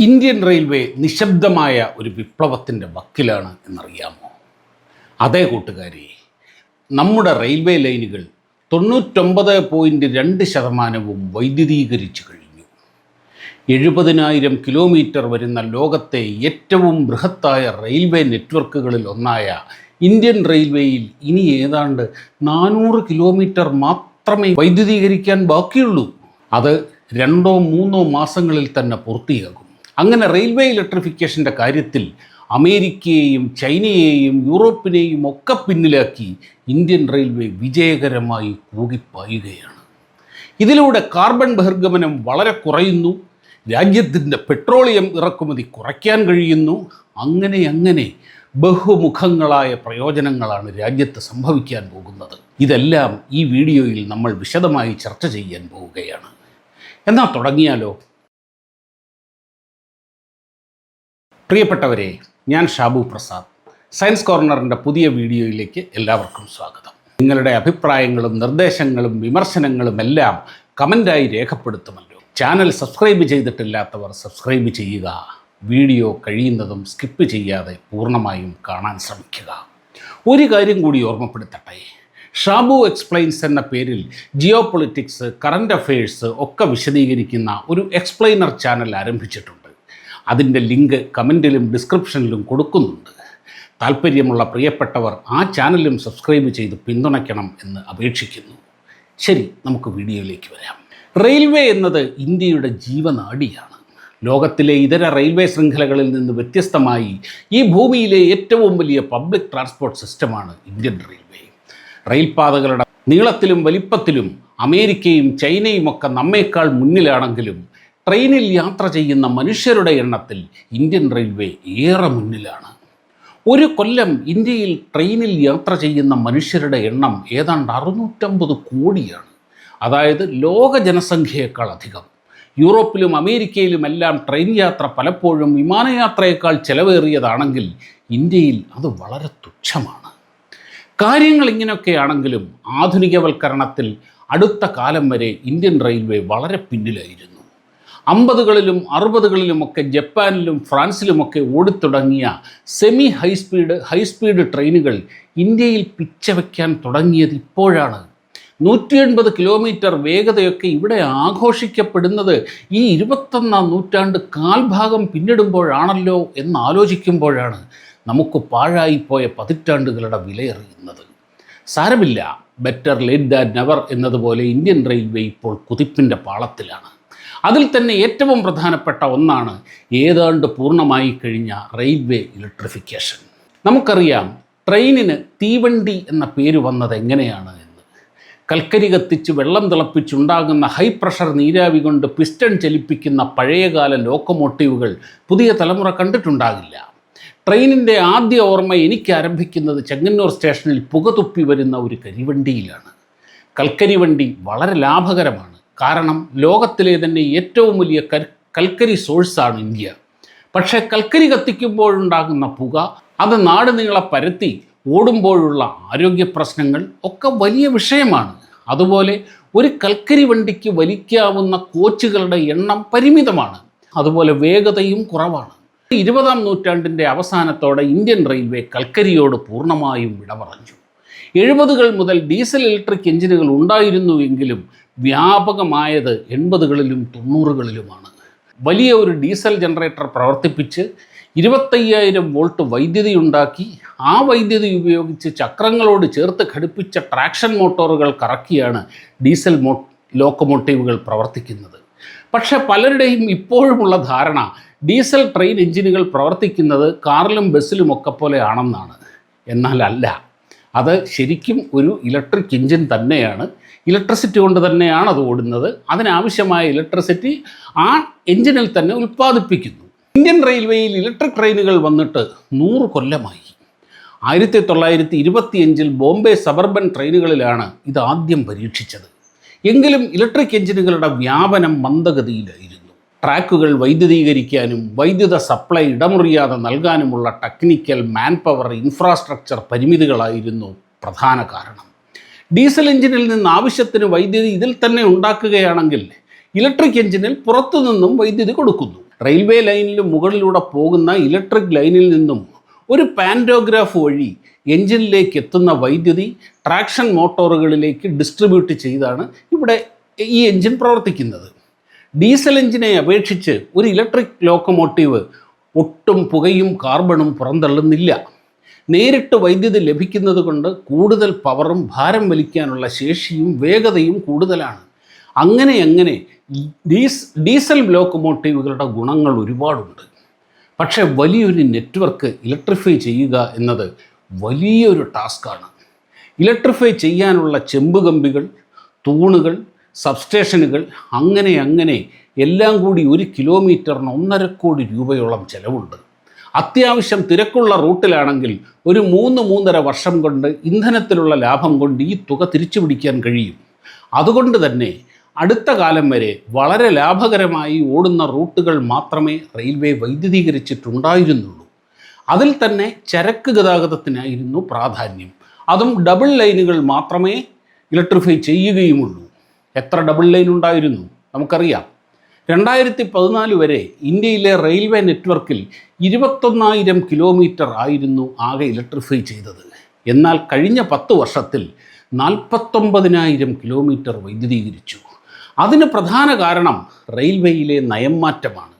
Indian railway നിശബ്ദമായ ഒരു വിപ്ലവത്തിന്റെ വക്കിലാണ് എന്നറിയാമോ? അതേ കൂട്ടുകാരി നമ്മുടെ റെയിൽവേ ലൈനുകൾ തൊണ്ണൂറ്റൊമ്പത് പോയിന്റ് രണ്ട് ശതമാനവും വൈദ്യുതീകരിച്ചു കഴിഞ്ഞു. എഴുപതിനായിരം കിലോമീറ്റർ വരുന്ന ലോകത്തെ ഏറ്റവും ബൃഹത്തായ റെയിൽവേ നെറ്റ്വർക്കുകളിൽ ഒന്നായ ഇന്ത്യൻ റെയിൽവേയിൽ ഇനി ഏതാണ്ട് നാനൂറ് കിലോമീറ്റർ മാത്രമേ വൈദ്യുതീകരിക്കാൻ ബാക്കിയുള്ളൂ. അത് രണ്ടോ മൂന്നോ മാസങ്ങളിൽ തന്നെ പൂർത്തിയാകും. അങ്ങനെ റെയിൽവേ ഇലക്ട്രിഫിക്കേഷന്റെ കാര്യത്തിൽ അമേരിക്കയെയും ചൈനയെയും യൂറോപ്പിനെയും ഒക്കെ പിന്നിലാക്കി ഇന്ത്യൻ റെയിൽവേ വിജയകരമായി കൂകിപ്പായുകയാണ്. ഇതിലൂടെ കാർബൺ ബഹിർഗമനം വളരെ കുറയുന്നു. രാജ്യത്തിന്റെ പെട്രോളിയം ഇറക്കുമതി കുറയ്ക്കാൻ കഴിയുന്നു. അങ്ങനെ അങ്ങനെ ബഹുമുഖങ്ങളായ പ്രയോജനങ്ങളാണ് രാജ്യത്ത് സംഭവിക്കാൻ പോകുന്നത്. ഇതെല്ലാം ഈ വീഡിയോയിൽ നമ്മൾ വിശദമായി ചർച്ച ചെയ്യാൻ പോവുകയാണ്. എന്നാൽ തുടങ്ങിയാലോ? പ്രിയപ്പെട്ടവരെ ഞാൻ ഷാബു പ്രസാദ്. സയൻസ് കോർണറിന്റെ പുതിയ വീഡിയോയിലേക്ക് എല്ലാവർക്കും സ്വാഗതം. നിങ്ങളുടെ അഭിപ്രായങ്ങളും നിർദ്ദേശങ്ങളും വിമർശനങ്ങളും എല്ലാം കമന്റായി രേഖപ്പെടുത്തുമല്ലോ. ചാനൽ സബ്സ്ക്രൈബ് ചെയ്തിട്ടില്ലാത്തവർ സബ്സ്ക്രൈബ് ചെയ്യുക. വീഡിയോ കഴിയുന്നതും സ്കിപ്പ് ചെയ്യാതെ പൂർണമായും കാണാൻ ശ്രമിക്കുക. ഒരു കാര്യം കൂടി ഓർമ്മപ്പെടുത്തട്ടെ. ഷാബു എക്സ്പ്ലെയിൻസ് എന്ന പേരിൽ ജിയോ പൊളിറ്റിക്സ് കറണ്ട് അഫയേഴ്സ് ഒക്കെ വിശദീകരിക്കുന്ന ഒരു എക്സ്പ്ലെയിനർ ചാനൽ ആരംഭിച്ചിട്ടുണ്ട്. അതിന്റെ ലിങ്ക് കമന്റിലും ഡിസ്ക്രിപ്ഷനിലും കൊടുക്കുന്നുണ്ട്. താല്പര്യമുള്ള പ്രിയപ്പെട്ടവർ ആ ചാനലും സബ്സ്ക്രൈബ് ചെയ്ത് പിന്തുണയ്ക്കണം എന്ന് അപേക്ഷിക്കുന്നു. ശരി നമുക്ക് വീഡിയോയിലേക്ക് വരാം. റെയിൽവേ എന്നത് ഇന്ത്യയുടെ ജീവനാടിയാണ്. ലോകത്തിലെ ഇതര റെയിൽവേ ശൃംഖലകളിൽ നിന്ന് വ്യത്യസ്തമായി ഈ ഭൂമിയിലെ ഏറ്റവും വലിയ പബ്ലിക് ട്രാൻസ്പോർട്ട് സിസ്റ്റമാണ് ഇന്ത്യൻ റെയിൽവേ. റെയിൽപാതകളുടെ നീളത്തിലും വലിപ്പത്തിലും അമേരിക്കയും ചൈനയും ഒക്കെ നമ്മേക്കാൾ മുന്നിലാണെങ്കിലും ട്രെയിനിൽ യാത്ര ചെയ്യുന്ന മനുഷ്യരുടെ എണ്ണത്തിൽ ഇന്ത്യൻ റെയിൽവേ ഏറെ മുന്നിലാണ്. ഒരു കൊല്ലം ഇന്ത്യയിൽ ട്രെയിനിൽ യാത്ര ചെയ്യുന്ന മനുഷ്യരുടെ എണ്ണം ഏതാണ്ട് അറുന്നൂറ്റമ്പത് കോടിയാണ്. അതായത് ലോക ജനസംഖ്യയേക്കാൾ അധികം. യൂറോപ്പിലും അമേരിക്കയിലുമെല്ലാം ട്രെയിൻ യാത്ര പലപ്പോഴും വിമാനയാത്രയേക്കാൾ ചെലവേറിയതാണെങ്കിൽ ഇന്ത്യയിൽ അത് വളരെ തുച്ഛമാണ്. കാര്യങ്ങൾ ഇങ്ങനെയൊക്കെയാണെങ്കിലും ആധുനികവൽക്കരണത്തിൽ അടുത്ത കാലം വരെ ഇന്ത്യൻ റെയിൽവേ വളരെ പിന്നിലായിരുന്നു. അമ്പതുകളിലും അറുപതുകളിലുമൊക്കെ ജപ്പാനിലും ഫ്രാൻസിലുമൊക്കെ ഓടിത്തുടങ്ങിയ semi high speed high speed ട്രെയിനുകൾ ഇന്ത്യയിൽ പിച്ചവയ്ക്കാൻ തുടങ്ങിയത് ഇപ്പോഴാണ്. നൂറ്റി എൺപത് കിലോമീറ്റർ വേഗതയൊക്കെ ഇവിടെ ആഘോഷിക്കപ്പെടുന്നത് ഈ ഇരുപത്തൊന്നാം നൂറ്റാണ്ട് കാൽഭാഗം പിന്നിടുമ്പോഴാണല്ലോ എന്ന് ആലോചിക്കുമ്പോഴാണ് നമുക്ക് പാഴായിപ്പോയ പതിറ്റാണ്ടുകളുടെ വിലയറിയുന്നത്. സാരമില്ല. ബെറ്റർ ലേറ്റ് ദാറ്റ് നെവർ എന്നതുപോലെ ഇന്ത്യൻ റെയിൽവേ ഇപ്പോൾ കുതിപ്പിന്റെ പാളത്തിലാണ്. അതിൽ തന്നെ ഏറ്റവും പ്രധാനപ്പെട്ട ഒന്നാണ് ഏതാണ്ട് പൂർണമായി കഴിഞ്ഞ റെയിൽവേ ഇലക്ട്രിഫിക്കേഷൻ. നമുക്കറിയാം ട്രെയിനിന് തീവണ്ടി എന്ന പേര് വന്നത് എങ്ങനെയാണ് എന്ന്. കൽക്കരി കത്തിച്ച് വെള്ളം തിളപ്പിച്ചുണ്ടാകുന്ന ഹൈ പ്രഷർ നീരാവി കൊണ്ട് പിസ്റ്റൺ ചലിപ്പിക്കുന്ന പഴയകാല ലോക്കോമോട്ടീവുകൾ പുതിയ തലമുറ കണ്ടിട്ടുണ്ടാകില്ല. ട്രെയിനിന്റെ ആദ്യ ഓർമ്മ എനിക്ക് ആരംഭിക്കുന്നത് ചെങ്ങന്നൂർ സ്റ്റേഷനിൽ പുക തുപ്പി വരുന്ന ഒരു കരിവണ്ടിയിലാണ്. കൽക്കരി വണ്ടി വളരെ ലാഭകരമാണ്. കാരണം ലോകത്തിലെ തന്നെ ഏറ്റവും വലിയ കൽ കൽക്കരി സോഴ്സാണ് ഇന്ത്യ. പക്ഷേ കൽക്കരി കത്തിക്കുമ്പോഴുണ്ടാകുന്ന പുക അത് നാട് നീളെ പരത്തി ഓടുമ്പോഴുള്ള ആരോഗ്യ പ്രശ്നങ്ങൾ ഒക്കെ വലിയ വിഷയമാണ്. അതുപോലെ ഒരു കൽക്കരി വണ്ടിക്ക് വലിക്കാവുന്ന കോച്ചുകളുടെ എണ്ണം പരിമിതമാണ്. അതുപോലെ വേഗതയും കുറവാണ്. ഇരുപതാം നൂറ്റാണ്ടിന്റെ അവസാനത്തോടെ ഇന്ത്യൻ റെയിൽവേ കൽക്കരിയോട് പൂർണമായും വിട പറഞ്ഞു എഴുപതുകൾ മുതൽ ഡീസൽ ഇലക്ട്രിക് എഞ്ചിനുകൾ ഉണ്ടായിരുന്നുവെങ്കിലും വ്യാപകമായത് എൺപതുകളിലും തൊണ്ണൂറുകളിലുമാണ്. വലിയ ഒരു ഡീസൽ ജനറേറ്റർ പ്രവർത്തിപ്പിച്ച് ഇരുപത്തയ്യായിരം വോൾട്ട് വൈദ്യുതി ഉണ്ടാക്കി ആ വൈദ്യുതി ഉപയോഗിച്ച് ചക്രങ്ങളോട് ചേർത്ത് ഘടിപ്പിച്ച ട്രാക്ഷൻ മോട്ടോറുകൾ കറക്കിയാണ് ഡീസൽ മോ ലോക്കോമോട്ടീവുകൾ പ്രവർത്തിക്കുന്നത്. പക്ഷേ പലരുടെയും ഇപ്പോഴുമുള്ള ധാരണ ഡീസൽ ട്രെയിൻ എഞ്ചിനുകൾ പ്രവർത്തിക്കുന്നത് കാറിലും ബസ്സിലും ഒക്കെ പോലെ ആണെന്നാണ്. എന്നാൽ അല്ല. അത് ശരിക്കും ഒരു ഇലക്ട്രിക് എഞ്ചിൻ തന്നെയാണ്. ഇലക്ട്രിസിറ്റി കൊണ്ട് തന്നെയാണ് അത് ഓടുന്നത്. അതിനാവശ്യമായ ഇലക്ട്രിസിറ്റി ആ എഞ്ചിനിൽ തന്നെ ഉൽപ്പാദിപ്പിക്കുന്നു. ഇന്ത്യൻ റെയിൽവേയിൽ ഇലക്ട്രിക് ട്രെയിനുകൾ വന്നിട്ട് നൂറ് കൊല്ലമായി. ആയിരത്തി തൊള്ളായിരത്തി ഇരുപത്തിയഞ്ചിൽ ബോംബെ സബർബൻ ട്രെയിനുകളിലാണ് ഇത് ആദ്യം പരീക്ഷിച്ചത്. എങ്കിലും ഇലക്ട്രിക് എഞ്ചിനുകളുടെ വ്യാപനം മന്ദഗതിയിലായിരുന്നു. ട്രാക്കുകൾ വൈദ്യുതീകരിക്കാനും വൈദ്യുത സപ്ലൈ ഇടമുറിയാതെ നൽകാനുമുള്ള ടെക്നിക്കൽ മാൻ പവർ ഇൻഫ്രാസ്ട്രക്ചർ പരിമിതികളായിരുന്നു പ്രധാന കാരണം. ഡീസൽ എഞ്ചിനിൽ നിന്ന് ആവശ്യത്തിന് വൈദ്യുതി ഇതിൽ തന്നെ ഉണ്ടാക്കുകയാണെങ്കിൽ ഇലക്ട്രിക് എഞ്ചിനിൽ പുറത്തുനിന്നും വൈദ്യുതി കൊടുക്കുന്നു. റെയിൽവേ ലൈനിലും മുകളിലൂടെ പോകുന്ന ഇലക്ട്രിക് ലൈനിൽ നിന്നും ഒരു പാൻഡോഗ്രാഫ് വഴി എഞ്ചിനിലേക്ക് എത്തുന്ന വൈദ്യുതി ട്രാക്ഷൻ മോട്ടോറുകളിലേക്ക് ഡിസ്ട്രിബ്യൂട്ട് ചെയ്താണ് ഇവിടെ ഈ എഞ്ചിൻ പ്രവർത്തിക്കുന്നത്. ഡീസൽ എഞ്ചിനെ അപേക്ഷിച്ച് ഒരു ഇലക്ട്രിക് ലോക്കോമോട്ടീവ് ഒട്ടും പുകയും കാർബണും പുറന്തള്ളുന്നില്ല. നേരിട്ട് വൈദ്യുതി ലഭിക്കുന്നത് കൊണ്ട് കൂടുതൽ പവറും ഭാരം വലിക്കാനുള്ള ശേഷിയും വേഗതയും കൂടുതലാണ്. അങ്ങനെ അങ്ങനെ ഡീസ് ഡീസൽ ലോക്കോമോട്ടീവുകളുടെ ഗുണങ്ങൾ ഒരുപാടുണ്ട്. പക്ഷേ വലിയൊരു നെറ്റ്വർക്ക് ഇലക്ട്രിഫൈ ചെയ്യുക എന്നത് വലിയൊരു ടാസ്ക്കാണ്. ഇലക്ട്രിഫൈ ചെയ്യാനുള്ള ചെമ്പ് കമ്പികൾ തൂണുകൾ സബ്സ്റ്റേഷനുകൾ അങ്ങനെ അങ്ങനെ എല്ലാം കൂടി ഒരു കിലോമീറ്ററിന് ഒന്നര കോടി രൂപയോളം ചിലവുണ്ട്. അത്യാവശ്യം തിരക്കുള്ള റൂട്ടിലാണെങ്കിൽ ഒരു മൂന്ന് മൂന്നര വർഷം കൊണ്ട് ഇന്ധനത്തിലുള്ള ലാഭം കൊണ്ട് ഈ തുക തിരിച്ചു പിടിക്കാൻ കഴിയും. അതുകൊണ്ട് തന്നെ അടുത്ത കാലം വരെ വളരെ ലാഭകരമായി ഓടുന്ന റൂട്ടുകൾ മാത്രമേ റെയിൽവേ വൈദ്യുതീകരിച്ചിട്ടുണ്ടായിരുന്നുള്ളൂ. അതിൽ തന്നെ ചരക്ക് ഗതാഗതത്തിനായിരുന്നു പ്രാധാന്യം. അതും ഡബിൾ ലൈനുകൾ മാത്രമേ ഇലക്ട്രിഫൈ ചെയ്യുകയുമുള്ളൂ. എത്ര ഡബിൾ ലൈൻ ഉണ്ടായിരുന്നു നമുക്കറിയാം. രണ്ടായിരത്തി പതിനാല് വരെ ഇന്ത്യയിലെ റെയിൽവേ നെറ്റ്വർക്കിൽ ഇരുപത്തൊന്നായിരം കിലോമീറ്റർ ആയിരുന്നു ആകെ ഇലക്ട്രിഫൈ ചെയ്തത്. എന്നാൽ കഴിഞ്ഞ പത്ത് വർഷത്തിൽ നാൽപ്പത്തൊമ്പതിനായിരം കിലോമീറ്റർ വൈദ്യുതീകരിച്ചു. അതിന് പ്രധാന കാരണം റെയിൽവേയിലെ നയംമാറ്റമാണ്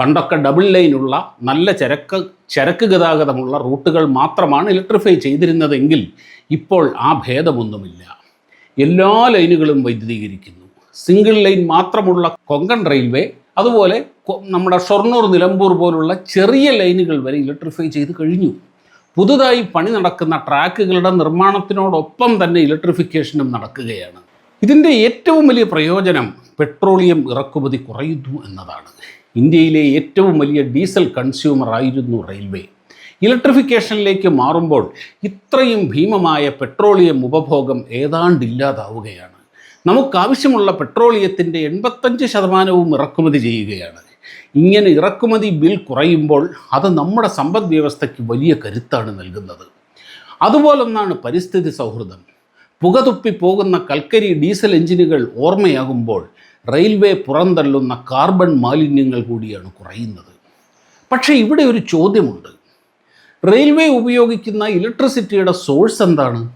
പണ്ടൊക്കെ ഡബിൾ ലൈനുള്ള നല്ല ചരക്ക് ചരക്ക് ഗതാഗതമുള്ള റൂട്ടുകൾ മാത്രമാണ് ഇലക്ട്രിഫൈ ചെയ്തിരുന്നതെങ്കിൽ ഇപ്പോൾ ആ ഭേദമൊന്നുമില്ല. എല്ലാ ലൈനുകളും വൈദ്യുതീകരിക്കുന്നു. സിംഗിൾ ലൈൻ മാത്രമുള്ള കൊങ്കൺ റെയിൽവേ അതുപോലെ നമ്മുടെ ഷൊർണൂർ നിലമ്പൂർ പോലുള്ള ചെറിയ ലൈനുകൾ വരെ ഇലക്ട്രിഫൈ ചെയ്ത് കഴിഞ്ഞു. പുതുതായി പണി നടക്കുന്ന ട്രാക്കുകളുടെ നിർമ്മാണത്തിനോടൊപ്പം തന്നെ ഇലക്ട്രിഫിക്കേഷനും നടക്കുകയാണ്. ഇതിന്റെ ഏറ്റവും വലിയ പ്രയോജനം പെട്രോളിയം ഇറക്കുമതി കുറയുന്നു എന്നതാണ്. ഇന്ത്യയിലെ ഏറ്റവും വലിയ ഡീസൽ കൺസ്യൂമർ ആയിരുന്നു റെയിൽവേ. ഇലക്ട്രിഫിക്കേഷനിലേക്ക് മാറുമ്പോൾ ഇത്രയും ഭീമമായ പെട്രോളിയം ഉപഭോഗം ഏതാണ്ടില്ലാതാവുകയാണ്. നമുക്കാവശ്യമുള്ള പെട്രോളിയത്തിന്റെ എൺപത്തഞ്ച് ശതമാനവും ഇറക്കുമതി ചെയ്യുകയാണ്. ഇങ്ങനെ ഇറക്കുമതി ബിൽ കുറയുമ്പോൾ അത് നമ്മുടെ സമ്പദ് വ്യവസ്ഥയ്ക്ക് വലിയ കരുത്താണ് നൽകുന്നത്. അതുപോലൊന്നാണ് പരിസ്ഥിതി സൗഹൃദം. പുകതുപ്പി പോകുന്ന കൽക്കരി ഡീസൽ എഞ്ചിനുകൾ ഓർമ്മയാകുമ്പോൾ റെയിൽവേ പുറന്തള്ളുന്ന കാർബൺ മാലിന്യങ്ങൾ കൂടിയാണ് കുറയുന്നത്. പക്ഷേ ഇവിടെ ഒരു ചോദ്യമുണ്ട്. റെയിൽവേ ഉപയോഗിക്കുന്ന ഇലക്ട്രിസിറ്റിയുടെ സോഴ്സ് എന്താണ്?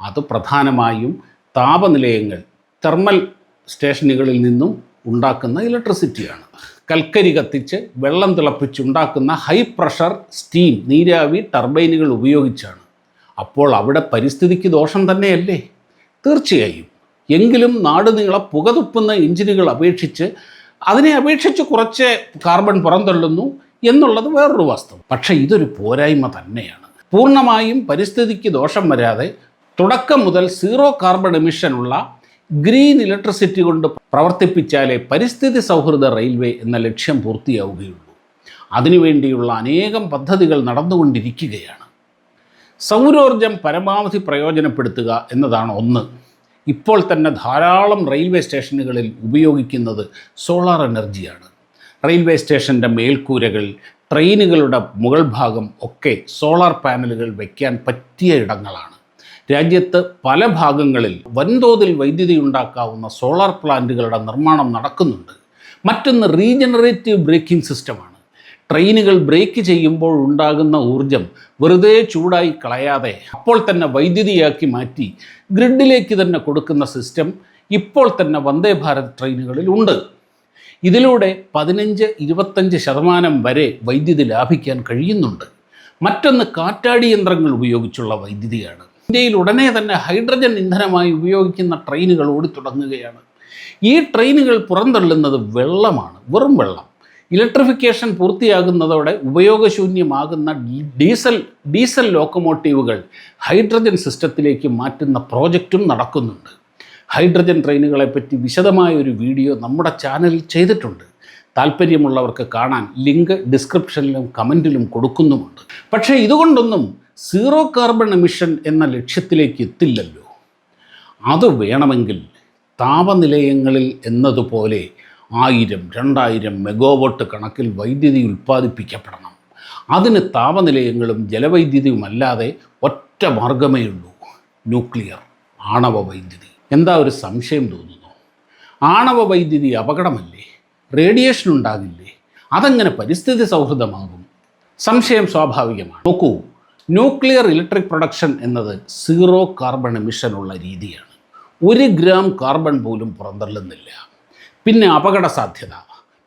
അത് പ്രധാനമായും താപനിലയങ്ങൾ തെർമൽ സ്റ്റേഷനുകളിൽ നിന്നും ഉണ്ടാക്കുന്ന ഇലക്ട്രിസിറ്റിയാണ്. കൽക്കരി കത്തിച്ച് വെള്ളം തിളപ്പിച്ചുണ്ടാക്കുന്ന ഹൈ പ്രഷർ സ്റ്റീം നീരാവി ടർബൈനുകൾ ഉപയോഗിച്ചാണ്. അപ്പോൾ അവിടെ പരിസ്ഥിതിക്ക് ദോഷം തന്നെയല്ലേ? തീർച്ചയായും. എങ്കിലും നാടുനീള പുകതുപ്പുന്ന എഞ്ചിനുകൾ അപേക്ഷിച്ച് അതിനെ അപേക്ഷിച്ച് കുറച്ച് കാർബൺ പുറന്തള്ളുന്നു. എന്നുള്ളത് വേറൊരു വാസ്തവം പക്ഷേ ഇതൊരു പോരായ്മ തന്നെയാണ്. പൂർണമായും പരിസ്ഥിതിക്ക് ദോഷം വരാതെ തുടക്കം മുതൽ സീറോ കാർബൺ എമിഷനുള്ള ഗ്രീൻ ഇലക്ട്രിസിറ്റി കൊണ്ട് പ്രവർത്തിപ്പിച്ചാലേ പരിസ്ഥിതി സൗഹൃദ റെയിൽവേ എന്ന ലക്ഷ്യം പൂർത്തിയാവുകയുള്ളൂ. അതിനുവേണ്ടിയുള്ള അനേകം പദ്ധതികൾ നടന്നുകൊണ്ടിരിക്കുകയാണ്. സൗരോർജം പരമാവധി പ്രയോജനപ്പെടുത്തുക എന്നതാണ് ഒന്ന്. ഇപ്പോൾ തന്നെ ധാരാളം റെയിൽവേ സ്റ്റേഷനുകളിൽ ഉപയോഗിക്കുന്നത് സോളാർ എനർജിയാണ്. റെയിൽവേ സ്റ്റേഷന്റെ മേൽക്കൂരകൾ ട്രെയിനുകളുടെ മുകൾ ഭാഗം ഒക്കെ സോളാർ പാനലുകൾ വയ്ക്കാൻ പറ്റിയ ഇടങ്ങളാണ്. രാജ്യത്ത് പല ഭാഗങ്ങളിൽ വൻതോതിൽ വൈദ്യുതി ഉണ്ടാക്കാവുന്ന സോളാർ പ്ലാന്റുകളുടെ നിർമ്മാണം നടക്കുന്നുണ്ട്. മറ്റൊന്ന് റീജനറേറ്റീവ് ബ്രേക്കിംഗ് സിസ്റ്റമാണ്. ട്രെയിനുകൾ ബ്രേക്ക് ചെയ്യുമ്പോൾ ഉണ്ടാകുന്ന ഊർജം വെറുതെ ചൂടായി കളയാതെ അപ്പോൾ തന്നെ വൈദ്യുതിയാക്കി മാറ്റി ഗ്രിഡിലേക്ക് തന്നെ കൊടുക്കുന്ന സിസ്റ്റം ഇപ്പോൾ തന്നെ വന്ദേ ഭാരത് ട്രെയിനുകളിൽ ഉണ്ട്. ഇതിലൂടെ പതിനഞ്ച് ഇരുപത്തഞ്ച് ശതമാനം വരെ വൈദ്യുതി ലാഭിക്കാൻ കഴിയുന്നുണ്ട്. മറ്റൊന്ന് കാറ്റാടി യന്ത്രങ്ങൾ ഉപയോഗിച്ചുള്ള വൈദ്യുതിയാണ്. ഇന്ത്യയിൽ ഉടനെ തന്നെ ഹൈഡ്രജൻ ഇന്ധനമായി ഉപയോഗിക്കുന്ന ട്രെയിനുകൾ ഓടിത്തുടങ്ങുകയാണ് ഈ ട്രെയിനുകൾ പുറന്തള്ളുന്നത് വെള്ളമാണ് വെറും വെള്ളം. ഇലക്ട്രിഫിക്കേഷൻ പൂർത്തിയാകുന്നതോടെ ഉപയോഗശൂന്യമാകുന്ന ഡീസൽ ഡീസൽ ലോക്കോമോട്ടീവുകൾ ഹൈഡ്രജൻ സിസ്റ്റത്തിലേക്ക് മാറ്റുന്ന പ്രോജക്റ്റും നടക്കുന്നുണ്ട്. ഹൈഡ്രജൻ ട്രെയിനുകളെ പറ്റി വിശദമായ ഒരു വീഡിയോ നമ്മുടെ ചാനലിൽ ചെയ്തിട്ടുണ്ട്. താല്പര്യമുള്ളവർക്ക് കാണാൻ ലിങ്ക് ഡിസ്ക്രിപ്ഷനിലും കമന്റിലും കൊടുക്കുന്നുമുണ്ട്. പക്ഷേ ഇതുകൊണ്ടൊന്നും സീറോ കാർബൺ എമിഷൻ എന്ന ലക്ഷ്യത്തിലേക്ക് എത്തില്ലല്ലോ. അത് വേണമെങ്കിൽ താപനിലയങ്ങളിൽ എന്നതുപോലെ ആയിരം രണ്ടായിരം മെഗാവോട്ട് കണക്കിൽ വൈദ്യുതി ഉൽപ്പാദിപ്പിക്കപ്പെടണം. അതിന് താപനിലയങ്ങളും ജലവൈദ്യുതിയും അല്ലാതെ ഒറ്റ മാർഗമേ ഉള്ളൂ. ന്യൂക്ലിയർ ആണവ വൈദ്യുതി. എന്താ ഒരു സംശയം തോന്നുന്നു? ആണവ വൈദ്യുതി അപകടമല്ലേ? റേഡിയേഷൻ ഉണ്ടാകില്ലേ? അതങ്ങനെ പരിസ്ഥിതി സൗഹൃദമാകും. സംശയം സ്വാഭാവികമാണ്. നോക്കൂ ന്യൂക്ലിയർ ഇലക്ട്രിക് പ്രൊഡക്ഷൻ എന്നത് സീറോ കാർബൺ എമിഷനുള്ള രീതിയാണ്. ഒരു ഗ്രാം കാർബൺ പോലും പുറന്തള്ളുന്നില്ല. പിന്നെ അപകട സാധ്യത.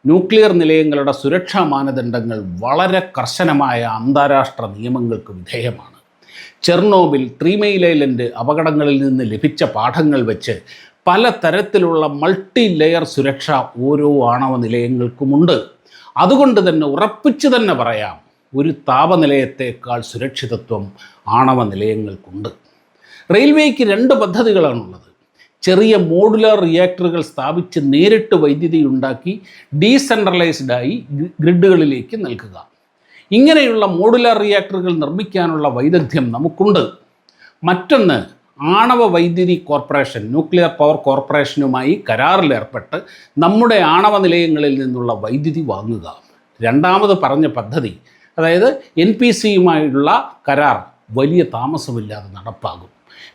ന്യൂക്ലിയർ നിലയങ്ങളുടെ സുരക്ഷാ മാനദണ്ഡങ്ങൾ വളരെ കർശനമായ അന്താരാഷ്ട്ര നിയമങ്ങൾക്ക് വിധേയമാണ്. ചെർണോബിൽ ത്രീമെയിൽ ഐലൻഡ് അപകടങ്ങളിൽ നിന്ന് ലഭിച്ച പാഠങ്ങൾ വെച്ച് പല തരത്തിലുള്ള മൾട്ടി ലെയർ സുരക്ഷ ഓരോ ആണവ നിലയങ്ങൾക്കുമുണ്ട്. അതുകൊണ്ട് തന്നെ ഉറപ്പിച്ചു തന്നെ പറയാം ഒരു താപനിലയത്തേക്കാൾ സുരക്ഷിതത്വം ആണവ നിലയങ്ങൾക്കുണ്ട്. റെയിൽവേക്ക് രണ്ട് പദ്ധതികളാണുള്ളത്. ചെറിയ മോഡുലാർ റിയാക്ടറുകൾ സ്ഥാപിച്ച് നേരിട്ട് വൈദ്യുതി ഉണ്ടാക്കി ഡീസെൻട്രലൈസ്ഡായി ഗ്രിഡുകളിലേക്ക് നൽകുക. ഇങ്ങനെയുള്ള മോഡുലാർ റിയാക്ടറുകൾ നിർമ്മിക്കാനുള്ള വൈദഗ്ധ്യം നമുക്കുണ്ട്. മറ്റൊന്ന് ആണവ വൈദ്യുതി കോർപ്പറേഷൻ ന്യൂക്ലിയർ പവർ കോർപ്പറേഷനുമായി കരാറിലേർപ്പെട്ട് നമ്മുടെ ആണവ നിലയങ്ങളിൽ നിന്നുള്ള വൈദ്യുതി വാങ്ങുക. രണ്ടാമത് പറഞ്ഞ പദ്ധതി അതായത് എൻ പി സിയുമായുള്ള കരാർ വലിയ താമസമില്ലാതെ നടപ്പാകും.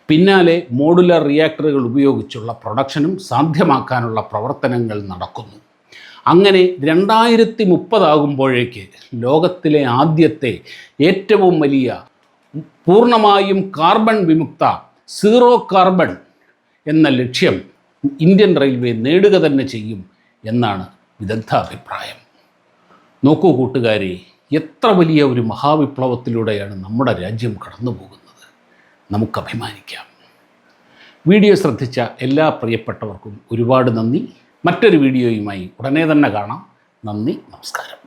പിന്നാലെ മോഡുലർ റിയാക്ടറുകൾ ഉപയോഗിച്ചുള്ള പ്രൊഡക്ഷനും സാധ്യമാക്കാനുള്ള പ്രവർത്തനങ്ങൾ നടക്കുന്നു. അങ്ങനെ രണ്ടായിരത്തി മുപ്പതാകുമ്പോഴേക്ക് ലോകത്തിലെ ആദ്യത്തെ ഏറ്റവും വലിയ പൂർണമായും കാർബൺ വിമുക്ത സീറോ കാർബൺ എന്ന ലക്ഷ്യം ഇന്ത്യൻ റെയിൽവേ നേടുക തന്നെ ചെയ്യും എന്നാണ് വിദഗ്ധാഭിപ്രായം. നോക്കൂ കൂട്ടുകാരെ എത്ര വലിയ ഒരു മഹാവിപ്ലവത്തിലൂടെയാണ് നമ്മുടെ രാജ്യം കടന്നു പോകുന്നത് നമുക്ക് അഭിമാനിക്കാം. വീഡിയോ ശ്രദ്ധിച്ച എല്ലാ പ്രിയപ്പെട്ടവർക്കും ഒരുപാട് നന്ദി. മറ്റൊരു വീഡിയോയുമായി ഉടനെ തന്നെ കാണാം. നന്ദി നമസ്കാരം.